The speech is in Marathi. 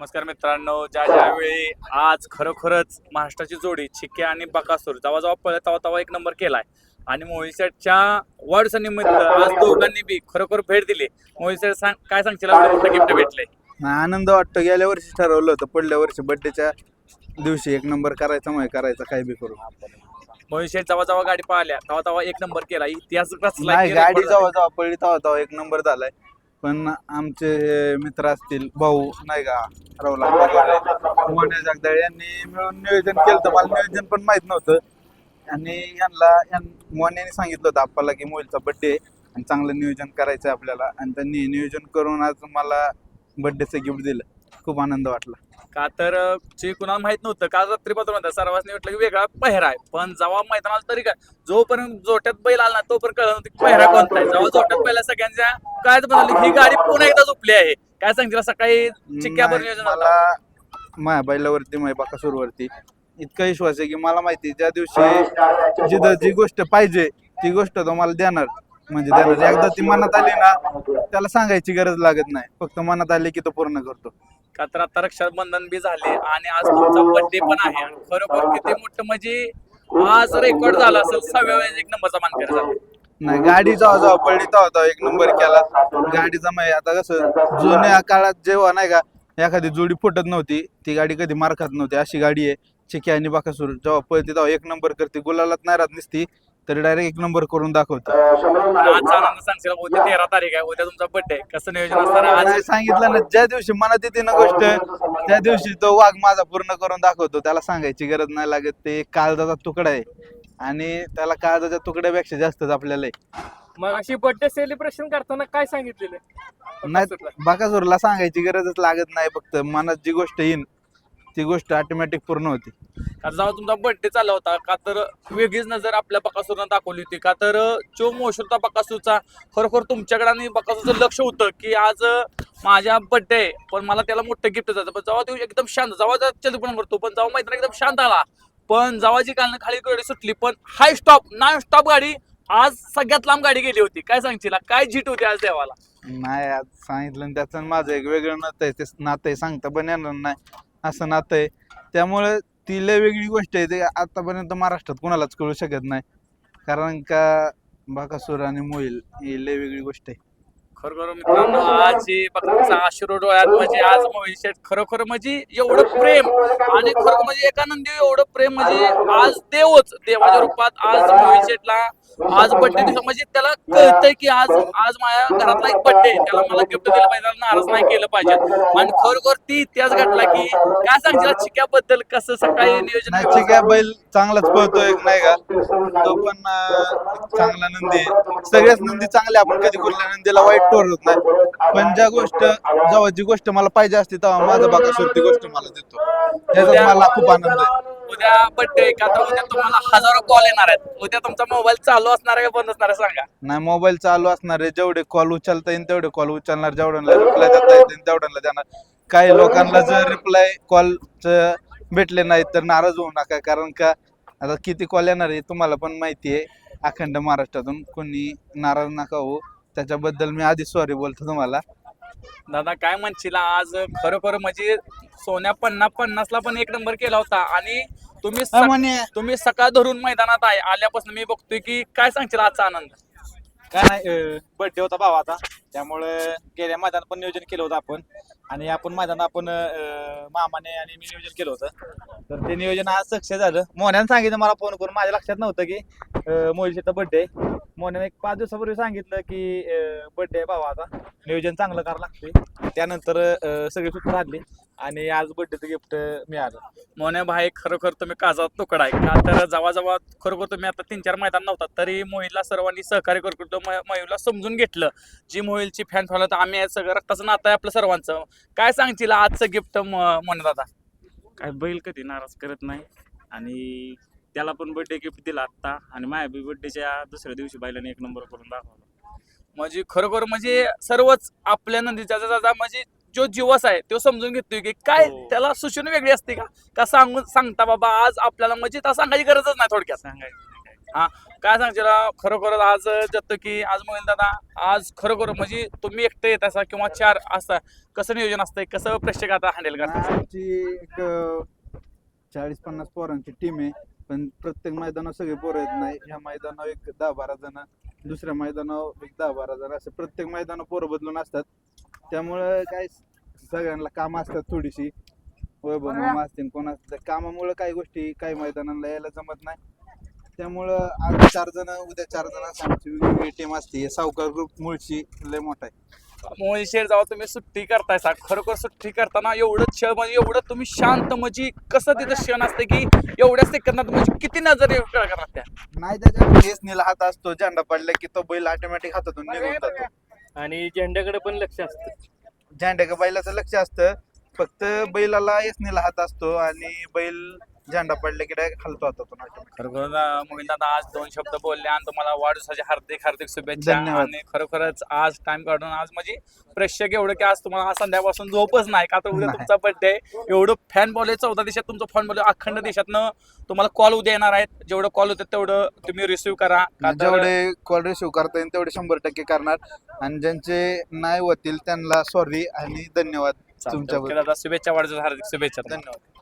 नमस्कार मित्रांनो ज्या ज्यावेळी आज खरोखरच महाराष्ट्राची जोडी चिक्के आणि बकासूर जेव्हा जेव्हा पळत तेव्हा तेव्हा एक नंबर केलाय. आणि मोहित शेठच्या वाढदिवसानिमित्त आज दोघांनी बी खरोखर भेट दिली. मोहित शेठ सांग काय सांगशील? गिफ्ट भेटले आनंद वाटतो गेल्या वर्षी ठरवलं होतं. पुढल्या वर्षी बड्डेच्या दिवशी एक नंबर करायचा मग करायचा काय बी करू. मोहित शेठ जेव्हा जेव्हा गाडी पाहिल्या तेव्हा तेव्हा एक नंबर केला. इतिहास नाही गाडी. जेव्हा जेव्हा पडली तेव्हा तेव्हा एक नंबर झालाय. पण आमचे मित्र असतील भाऊ नाही का राहुला मोन्या जगदाळ यांनी मिळून नियोजन केलं तर मला नियोजन पण माहीत नव्हतं. आणि यांना यां- मोन्याने सांगितलं होतं आपल्याला की मोहिलचा बड्डे आणि चांगलं नियोजन करायचं आपल्याला. आणि त्यांनी नियोजन करून आज मला बड्डेचं गिफ्ट दिलं. खूप आनंद वाटला. का तर जे कुणाला माहीत नव्हतं का रात्री पत्र म्हणतात सर्वांनी म्हटलं की वेगळा पहिरा आहे. पण जेव्हा मैदानाला तरी काय जोपर्यंत जोट्यात बैल आला ना तोपर्यंत कळलं नव्हतं की पहिरा कोणता आहे. जेव्हा जोट्यात पहिल्या सगळ्यांच्या काय बनवली ही गाडी पुन्हा एकदा झोपली आहे. काय सांगतील सकाळी झालं मला माझ्या बैलावरती माझ्या बाकासूरवरती इतका विश्वास आहे की मला माहिती ज्या दिवशी जिथं जी गोष्ट पाहिजे ती गोष्ट तो मला देणार. म्हणजे देणार एकदा ती मनात आली ना त्याला सांगायची गरज लागत नाही. फक्त मनात आली की तो पूर्ण करतो. का तर आता रक्षाबंधन बी झाले आणि आज तुमचा बर्थडे पण आहे. आणि खरोखर किती मोठं म्हणजे आज रेकॉर्ड झाला असेल सहाव्या वेळेस एक नंबरचा मानकरी झाला. नाही गाडी होता जेव्हा होता एक नंबर केला. गाडीचा माहिती आता कसं जुन्या काळात जेव्हा नाही का एखादी जोडी फुटत नव्हती ती गाडी कधी मार खात नव्हती. अशी गाडी आहे चिकी आणि बाकासूर. जेव्हा पळते तेव्हा एक नंबर करते. गुलालात नाही राहत नसती. तरी डायरेक्ट एक नंबर करून दाखवते. आणि आजचा आनंद सांगशील उद्या तेरा तारीख आहे उद्या तुमचा बर्थडे कसं नियोजन असणार? आज सांगितलं ना ज्या दिवशी मनात येते ना गोष्ट त्या दिवशी तो वाघ माझा पूर्ण करून दाखवतो. त्याला सांगायची गरज नाही लागत. ते एक काळजाचा तुकडा आहे. आणि त्याला काळजाच्या तुकड्यापेक्षा जास्तच आपल्याला आहे. मग अशी बर्थडे सेलिब्रेशन करताना काय सांगितलेलं नाही बाकासूरला सांगायची गरजच लागत नाही. फक्त मनात जी गोष्ट येईन ती गोष्ट ऑटोमॅटिक पूर्ण होते. का जेव्हा तुमचा बर्थडे चालला होता का तर वेगळीच नजर आपल्या बकासूरनं दाखवली होती. का तर जो मोश होता बकासूरचा खरोखर तुमच्याकडे आणि बकासूरचं लक्ष होतं की आज माझ्या बर्थडे पण मला त्याला मोठं गिफ्ट जातं पण जेव्हा तो एकदम शांत जेव्हा चलपण करतो पण जेव्हा मैदान एकदम शांत आला पण जेव्हा जी कालनं खाली गाडी सुटली पण हाय स्टॉप नॉन स्टॉप गाडी आज सगळ्यात लांब गाडी गेली होती. काय सांगशील? काय जीट होती आज देवाला? नाही आज सांगितलं आणि त्याचं माझं एक वेगळं नातं आहे. ते नातं आहे सांगता पण येणार नाही. असं नातं आहे. त्यामुळे ती लय वेगळी गोष्ट आहे. ते आतापर्यंत महाराष्ट्रात कोणालाच कळू शकत नाही. कारण का बाकासूर आणि मोहिल ही लय वेगळी गोष्ट आहे. खरोखर मित्रांनो आज हे बघा आशिरो डोळ्यात म्हणजे आज मोहित शेठ खरोखर म्हणजे एवढं प्रेम आणि खरोखर म्हणजे एकानंदी एवढं प्रेम म्हणजे आज देवच. देवाच्या रूपात आज मोहित शेठला आज बर्थडे दिवसा म्हणजे त्याला कळतंय की आज आज माझ्या घरातला एक बर्थडे त्याला मला गिफ्ट दिलं पाहिजे नाराज नाही केलं पाहिजे. आणि खरोखर ती इतिहास घडला की काय सांगशील? चिक्याबद्दल कसं सकाळी नियोजन नाही आहे बैल चांगलाच पळतोय नाही का? तो पण चांगला नंदी आहे. सगळ्याच नंदी चांगल्या आपण कधी कुठल्या नंदीला वाईट ठरवत नाही. पण ज्या गोष्ट जेव्हा जी गोष्ट मला पाहिजे असते तेव्हा माझा बाकासूर ती गोष्ट मला देतो. त्याचा मला खूप आनंद आहे. उद्या बर्थडे का? तर उद्या तुम्हाला हजारो कॉल येणार आहेत. उद्या तुमचा मोबाईल चालू असणार आहे का बंद असणार आहे सांगा. नाही मोबाईल चालू असणार आहे. जेवढे कॉल उचलता येईल तेवढे कॉल उचलणार. जेवढ्यांना रिप्लाय देता येतील तेवढ्यांना देणार. काही लोकांना जर रिप्लाय कॉल भेटले नाहीत तर नाराज होऊ नका. कारण का आता किती कॉल येणार आहे तुम्हाला पण माहिती आहे. अखंड महाराष्ट्रातून कोणी नाराज नका हो त्याच्याबद्दल मी आधी सॉरी बोलतो तुम्हाला. दादा काय म्हणशील? आज खरोखर म्हणजे सोन्या पन्नास पन्नासला पण एक नंबर केला होता आणि तुम्ही अ, सक- म्हणे. तुम्ही सकाळ धरून मैदानात आहे. आल्यापासून मी बघतोय की काय सांगशील आजचा आनंद? काय नाही बर्थडे होता भावाचा त्यामुळे गेल्या मैदान पण नियोजन केलं होतं आपण. आणि आपण मैदान आपण अं, मामाने आणि मी नियोजन केलं होतं. तर ते नियोजन आज सक्सेस झालं. मोहन्यानं सांगितलं मला फोन करून. माझ्या लक्षात नव्हतं की मोहिलशीचा बर्थडे मोहन्याने एक पाच दिवसापूर्वी सांगितलं की बर्थडे आहे भावाचा नियोजन चांगलं करावं लागते त्यानंतर अं, सगळी सूत्र राहिली आणि आज बर्थडेचं गिफ्ट मिळालं. मोने भाई खरोखर तुम्ही काचा तुकडा आहे का? तर जेव्हा खरोखर तुम्ही आता तीन चार मैदान नव्हता तरी मोहिलला सर्वांनी सहकार्य करतो मोहिलला समजून घेतलं. जी मोहिलची फॅन फॉलो तर आम्ही सगळं रक्ताचं नातं आहे आपलं सर्वांचं. काय सांगशील आजचं गिफ्ट मोने दादा? काय बैल कधी नाराज करत नाही. आणि त्याला पण बर्थडे गिफ्ट दिला आत्ता. आणि माझ्या बी बर्थडेच्या दुसऱ्या दिवशी बैलाने एक नंबर करून दाखवला. म्हणजे खरोखर म्हणजे सर्वच आपल्या नंदीच्या दादा म्हणजे जो जीवस आहे तो समजून घेतोय की काय हो. त्याला सूचना वेगळी असते का? का सांगून सांगता बाबा आज आपल्याला म्हणजे सांगायची गरजच नाही थोडक्यात. सांगायचं. नाही काय. सांगशील खरोखर आज जातो की आज मोहिल दादा आज खरोखर म्हणजे तुम्ही एकटे येत असा किंवा चार असता कसं नियोजन असतंय कसं प्रेक्षक आता हँडल करतात? आमची एक चाळीस पन्नास पोरांची टीम आहे पण प्रत्येक मैदानावर सगळे पोरं येत नाही. ह्या मैदानावर एक दहा बारा जण दुसऱ्या मैदानावर एक दहा बारा जण असं प्रत्येक मैदानावर पोरं बदलून असतात. त्यामुळं काय सगळ्यांना कामं असतात थोडीशी. वैभव मामा असतील कोण असतील. कामामुळं काही गोष्टी काही मैदानाला यायला जमत नाही. त्यामुळं आज चार जण उद्या चार जण असं आमची वेगवेगळी टीम असते. सावकार ग्रुप मुळशी लय मोठा आहे. मोहित शेर जेव्हा तुम्ही सुट्टी करताय सा. खरोखर सुट्टी करताना एवढं क्षण म्हणजे एवढं तुम्ही शांत म्हणजे कसं तिथं क्षण असते की एवढ्या सेकंदात म्हणजे किती नजर करतात त्या नाही त्याच्या केस नीला हात असतो झेंडा पडला की तो बैल ऑटोमॅटिक हातातून निघून जातो. आणि झेंड्याकडे पण लक्ष असतं. झेंड्या बैलाचं लक्ष असतं. फक्त बैलाला यसनीला हात असतो आणि बैल झेंडा पडला की डायरेक्ट हलतो हातातून ऑटोमॅटिक खरोखर मोहित दादा आज दोन शब्द बोलले आणि तुम्हाला वाढदिवसाच्या हार्दिक हार्दिक शुभेच्छा धन्यवाद. आणि खरोखरच आज टाइम काढून आज म्हणजे प्रेक्षक एवढं की आज तुम्हाला आज संध्याकाळपासून झोपच नाही का? तर उद्या नाही. तुमचा बर्थडे एवढं फॅन बॉल चौदा देशात तुमचं फॅन बॉल अखंड देशातनं तुम्हाला कॉल उद्या येणार आहेत. जेवढं कॉल होते तेवढं तुम्ही रिसिव्ह करा. का तर- जेवढे कॉल रिसिव्ह करता येईल तेवढे शंभर टक्के करणार. आणि ज्यांचे नाही होतील त्यांना सॉरी आणि धन्यवाद चालतंय. तुमच्या ओके दादा शुभेच्छा वाढदिवस हार्दिक शुभेच्छा धन्यवाद.